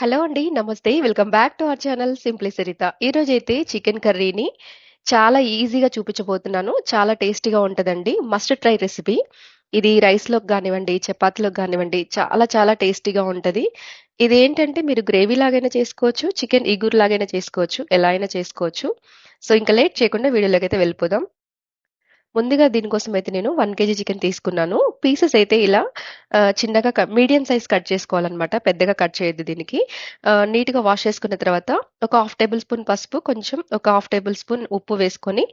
Hello అండి. నమస్తే. Welcome back to our channel simply Sarita. ఈరోజైతే చికెన్ కర్రీని చాలా ఈజీగా చూపించబోతున్నాను. చాలా టేస్టీగా ఉంటుందండి మస్ట్ ట్రై రెసిపీ. ఇది రైస్‌లోకి కానివ్వండి చపాతీలోకి కానివ్వండి చాలా చాలా టేస్టీగా ఉంటుంది ఇది ఏంటంటే మీరు గ్రేవీ లాగైనా చేసుకోవచ్చు, చికెన్ ఇగురు లాగైనా చేసుకోవచ్చు. ఎలా అయినా చేసుకోవచ్చు. సో, ఇంకా లేట్ చేయకుండా వీడియోలోకైతే వెళ్ళిపోదాం. ముందుగా దీనికోసం అయితే నేను వన్ కేజీ చికెన్ తీసుకున్నాను. పీసెస్ అయితే ఇలా చిన్నగా క మీడియం సైజ్ కట్ చేసుకోవాలనమాట. పెద్దగా కట్ చేయొద్దు దీనికి. నీట్‌గా వాష్ చేసుకున్న తర్వాత ఒక హాఫ్ టేబుల్ స్పూన్ పసుపు, కొంచెం ఒక హాఫ్ టేబుల్ స్పూన్ ఉప్పు వేసుకొని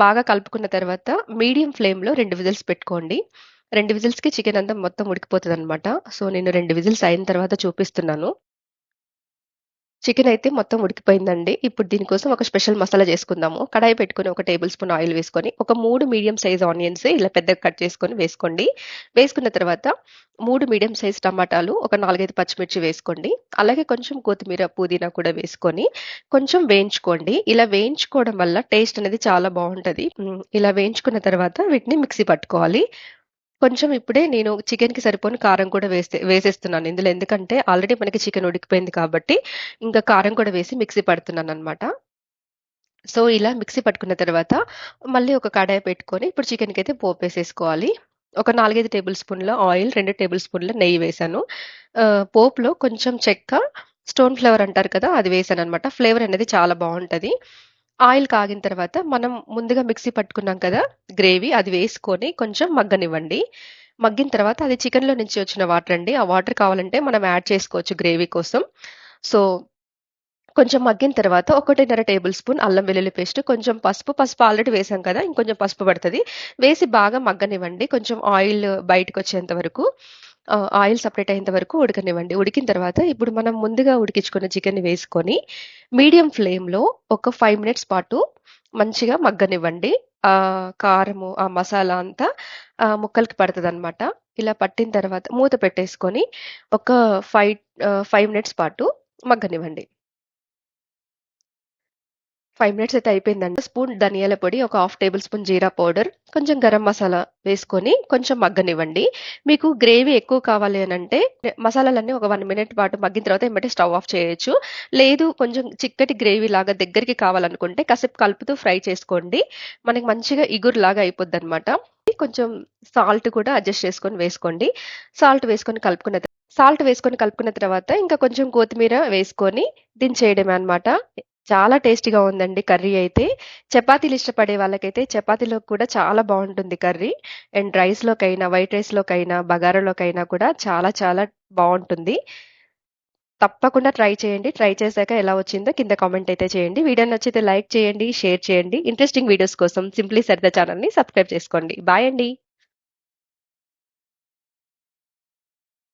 బాగా కలుపుకున్న తర్వాత మీడియం ఫ్లేమ్‌లో రెండు విజిల్స్ పెట్టుకోండి. రెండు విజిల్స్‌కి చికెన్ అంతా మొత్తం ఉడికిపోతుంది అనమాట సో, నేను రెండు విజిల్స్ అయిన తర్వాత చూపిస్తున్నాను. చికెన్ అయితే మొత్తం ఉడికిపోయిందండి. ఇప్పుడు దీనికోసం ఒక స్పెషల్ మసాలా చేసుకుందాము. కడాయి పెట్టుకొని ఒక టేబుల్ స్పూన్ ఆయిల్ వేసుకొని, ఒక మూడు మీడియం సైజ్ ఆనియన్స్ ఇలా పెద్దగా కట్ చేసుకొని వేసుకోండి. వేసుకున్న తర్వాత మూడు మీడియం సైజ్ టమాటాలు, ఒక 4, 5 పచ్చిమిర్చి వేసుకోండి. అలాగే కొంచెం కొత్తిమీర, పుదీనా కూడా వేసుకొని కొంచెం వేయించుకోండి. ఇలా వేయించుకోవడం వల్ల టేస్ట్ అనేది చాలా బాగుంటుంది ఇలా వేయించుకున్న తర్వాత వీటిని మిక్సీ పట్టుకోవాలి. కొంచెం ఇప్పుడే నేను చికెన్‌కి సరిపోని కారం కూడా వేస్తే వేసేస్తున్నాను ఇందులో. ఎందుకంటే ఆల్రెడీ మనకి చికెన్ ఉడికిపోయింది కాబట్టి ఇంకా కారం కూడా వేసి మిక్సీ పడుతున్నాను అనమాట సో, ఇలా మిక్సీ పట్టుకున్న తర్వాత మళ్ళీ ఒక కడాయి పెట్టుకొని ఇప్పుడు చికెన్కి అయితే పోపు వేసేసుకోవాలి ఒక 4, 5 టేబుల్ స్పూన్ల ఆయిల్, రెండు టేబుల్ స్పూన్ల నెయ్యి వేశాను. పోపులో కొంచెం చెక్క, స్టోన్ ఫ్లేవర్ అంటారు కదా! అది వేసాను అనమాట ఫ్లేవర్ అనేది చాలా బాగుంటుంది ఆయిల్ కాగిన తర్వాత మనం ముందుగా మిక్సీ పట్టుకున్నాం కదా! గ్రేవీ అది వేసుకొని కొంచెం మగ్గనివ్వండి. మగ్గిన తర్వాత అది చికెన్‌లో నుంచి వచ్చిన వాటర్ అండి. ఆ వాటర్ కావాలంటే మనం యాడ్ చేసుకోవచ్చు గ్రేవీ కోసం. సో, కొంచెం మగ్గిన తర్వాత 1:30 టేబుల్ స్పూన్ అల్లం వెల్లుల్లి పేస్ట్, కొంచెం పసుపు, పసుపు ఆల్రెడీ వేసాం కదా! ఇంకొంచెం పసుపు పడుతుంది వేసి బాగా మగ్గనివ్వండి. కొంచెం ఆయిల్ బయటకొచ్చేంత వరకు. ఆయిల్ సపరేట్ అయ్యేంత వరకు ఉడకనివ్వండి. ఉడికిన తర్వాత ఇప్పుడు మనం ముందుగా ఉడికించుకున్న చికెన్ వేసుకొని మీడియం ఫ్లేమ్‌లో ఒక ఫైవ్ మినిట్స్ పాటు మంచిగా మగ్గనివ్వండి. కారము, ఆ మసాలా అంతా ముక్కలకి ముక్కలకి అనమాట ఇలా పట్టిన తర్వాత మూత పెట్టేసుకొని ఒక ఫైవ్ ఫైవ్ మినిట్స్ పాటు మగ్గనివ్వండి. ఫైవ్ మినిట్స్ అయితే అయిపోయిందండి. స్పూన్ ధనియాల పొడి, ఒక హాఫ్ టేబుల్ స్పూన్ జీరా పౌడర్, కొంచెం గరం మసాలా వేసుకొని కొంచెం మగ్గనివ్వండి. మీకు గ్రేవీ ఎక్కువ కావాలి అని అంటే మసాలాలన్నీ ఒక వన్ మినిట్ పాటు మగ్గిన తర్వాత ఏమంటే స్టవ్ ఆఫ్ చేయొచ్చు. లేదు కొంచెం చిక్కటి గ్రేవీ లాగా దగ్గరికి కావాలనుకుంటే కాసేపు కలుపుతూ ఫ్రై చేసుకోండి. మనకి మంచిగా ఇగురులాగా అయిపోద్దనమాట. కొంచెం సాల్ట్ కూడా అడ్జస్ట్ చేసుకొని వేసుకోండి. సాల్ట్ వేసుకొని కలుపుకున్న సాల్ట్ వేసుకొని కలుపుకున్న తర్వాత ఇంకా కొంచెం కొత్తిమీర వేసుకొని దించేయడమే అనమాట. చాలా టేస్టీగా ఉందండి కర్రీ అయితే. చపాతీలు ఇష్టపడే వాళ్ళకైతే చపాతీలో కూడా చాలా బాగుంటుంది కర్రీ. అండ్ రైస్‌లోకైనా, వైట్ రైస్‌లోకైనా, బగారాలోకైనా కూడా చాలా చాలా బాగుంటుంది తప్పకుండా ట్రై చేయండి. ట్రై చేశాక ఎలా వచ్చిందో కింద కామెంట్ అయితే చేయండి. వీడియో నచ్చితే లైక్ చేయండి, షేర్ చేయండి. ఇంట్రెస్టింగ్ వీడియోస్ కోసం సింప్లీ సరిత ఛానల్ని సబ్స్క్రైబ్ చేసుకోండి. బాయ్ అండి.